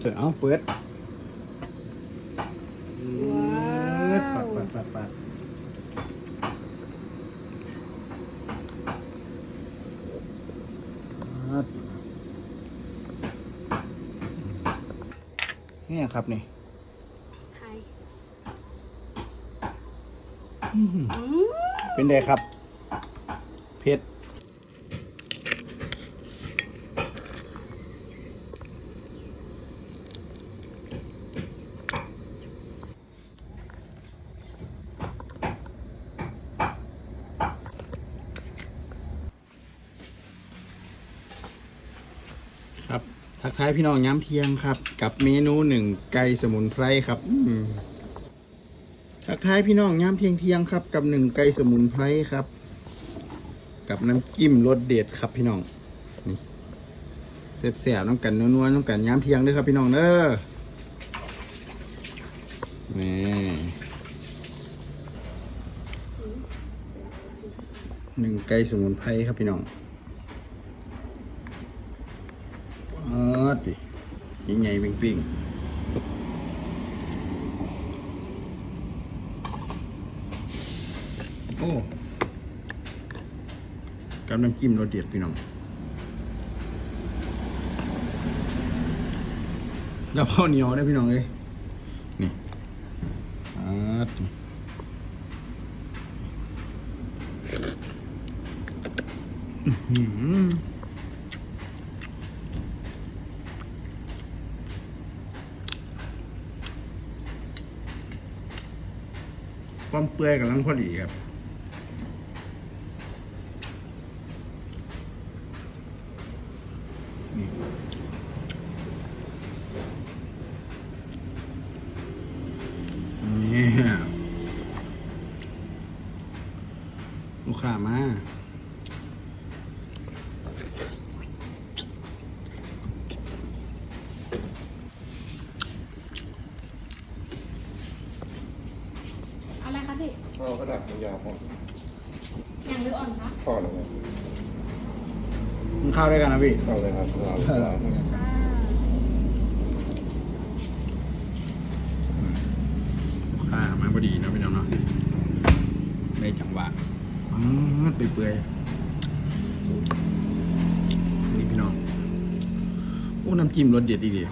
เสร็จเอาเปิดว้าวปัดปัดปัดปัดปัดเนี่ยครับนี่ไทยเป็นไงครับ เผ็ด ครับ ทักทายพี่น้องย้ำเที่ยงครับ กับเมนูหนึ่งไก่สมุนไพรครับทักทายพี่น้องยามเที่ยงเที่ยงครับ กับหนึ่งไก่สมุนไพรครับ กับน้ำจิ้มรสเด็ดครับพี่น้องนี่เสียบๆน้ำกันนัวๆน้ำกันยามเที่ยงด้วยครับพี่น้องเด้อนี่หนึ่งไก่สมุนไพรครับพี่น้อง เออดิใหญ่ๆปิ้งโอ้กับน้ำจิ้มรสเด็ดพี่น้องแล้วข้าวเหนียวได้พี่น้องเลยนี่อาดอื้อ ความเปื่อยกำลังพอดีครับนี่ลูกค้ามา อะไรคะพี่ ข้าวกระดาษยาวพอแข็งหรืออ่อนคะพอแล้วไงมึงเข้าด้วยกันนะพี่เข้าเลยครับเราอ่าลูกค้ามาพอดีเนาะพี่น้องเนาะได้จังหวะอ๋อเปื่อยๆนี่พี่น้อง โอ้น้ำจิ้มรสเด็ดดีเดี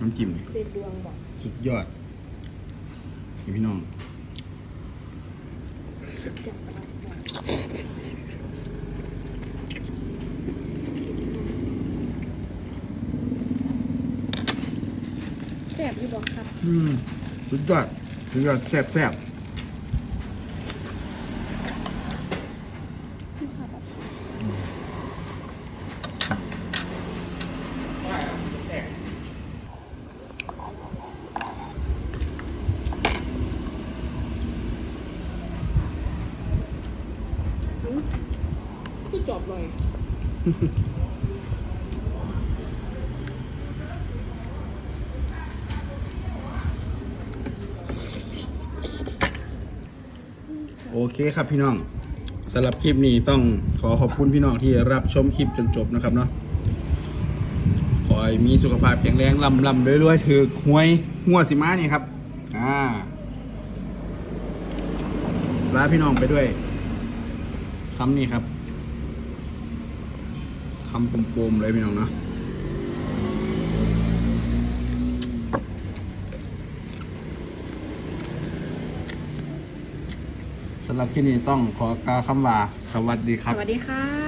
น้ำจิ้มนี่เป็นดวงบอกสุดยอดนี่พี่น้อง สุดจัดประหลาด แซ่บอยู่บอกครับ อืมสุดยอดสุดยอดแซ่บแซ่บ พี่ค่ะแบบอืมคื อจบเลยโอเคครับพี่น้องสำหรับคลิปนี้ต้องขอขอบคุณพี่น้องที่รับชมคลิปจนจบนะครับเนาะขอให้มีสุขภาพแข็งแรงลำลำรวยๆถือหวยหัวสิมานี่ครับอ่าลาพี่น้องไปด้วยคำนี้ครับ คำปมๆเลยพี่น้องนะสำหรับที่นี้ต้องขอกล่าวคำว่าสวัสดีครับ สวัสดีค่ะ